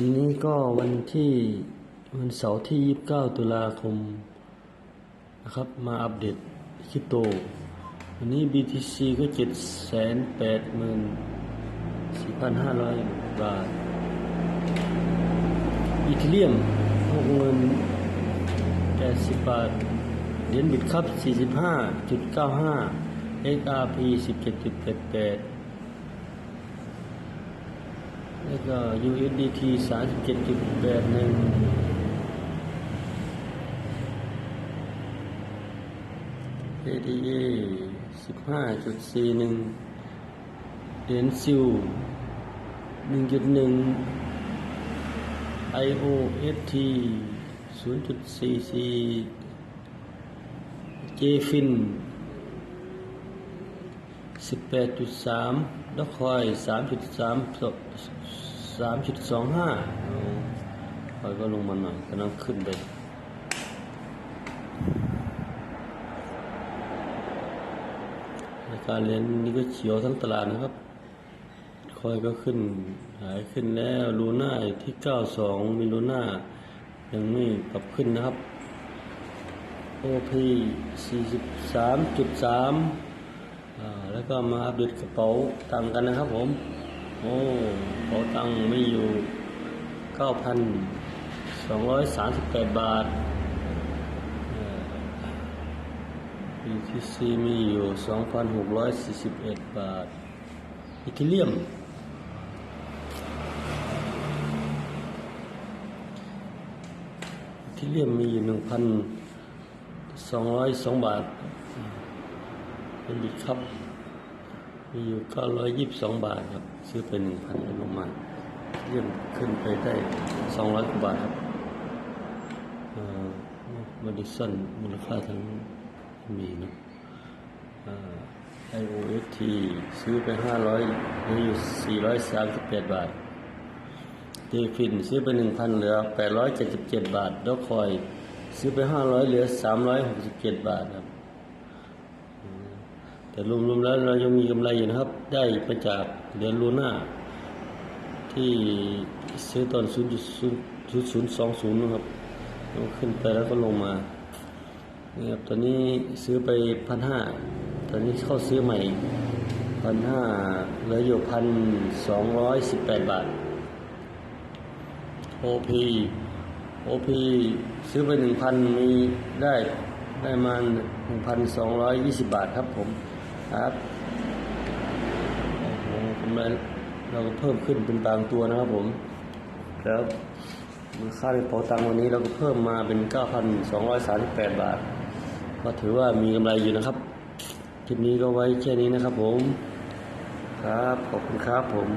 วันนี้ก็วันที่วันเสาร์ที่ 29 ตุลาคมนะครับ มาอัปเดตคริปโต วันนี้ BTC ก็ 784,500 บาท อีเทเรียม60,080 บาท เหรียญบิตครับ 45.95 XRP 17.88 แล้วก็ USDT 37.81 ADA 15.41เหรียญซิล1.1 IOST 0.44 JFIN 18.3แล้วคอย3.3 3.25คอยก็ลงมาหน่อยกำลังขึ้นไปในการเรียนนี่ก็เขียวทั้งตลาดนะครับ คอยก็ขึ้น หายขึ้นแล้วลูน่าที่ 92 มีลูน่ายังไม่ปรับขึ้นนะครับ OP 43.3อ่า แล้วก็มาอัปเดตกระเป๋าตังกันนะครับผม โอ้กระเป๋าตังไม่อยู่ 9,238 บาทเอ่อ BTC มีอยู่ 2,641 บาทอีทิเลียมอีทิเลียมมีอยู่ 1,202 บาท เป็นบิครับ มีอยู่ 922 บาทครับ ซื้อไป1,000แล้วลงมาเลื่อนขึ้นไปได้ 200 กว่าบาทครับมาดิสันมูลค่าทั้งมีนะไอโอเอทีซื้อไป 500เหลืออยู่ 438 บาทเดฟินซื้อไป1,000เหลือ 877 บาทดอกคอย ซื้อไป 500 เหลือ 367 บาทครับ แต่รวมๆแล้วเรายังมีกำไรอยู่นะครับ ได้มาจากเหรียญลูน่าที่ซื้อตอน 0.020นะครับขึ้นไปแล้วก็ลงมานี่ครับตอนนี้ซื้อไปพันห้าตอนนี้เข้าซื้อใหม่พันห้าเหลืออยู่พันสองร้อยสิบแปดบาท OP OP ซื้อไปหนึ่งพันมีได้ได้มาหนึ่งพันสองร้อยยี่สิบบาทครับผม ครับโอ้โหกำไรเราก็เพิ่มขึ้นเป็นบางตัวนะครับผมแล้วมูลค่าในกระเป๋าตังค์วันนี้เราก็เพิ่มมาเป็น 9,238 บาท ก็ถือว่ามีกำไรอยู่นะครับคลิปนี้ก็ไว้แค่นี้นะครับผม ครับ ขอบคุณครับผม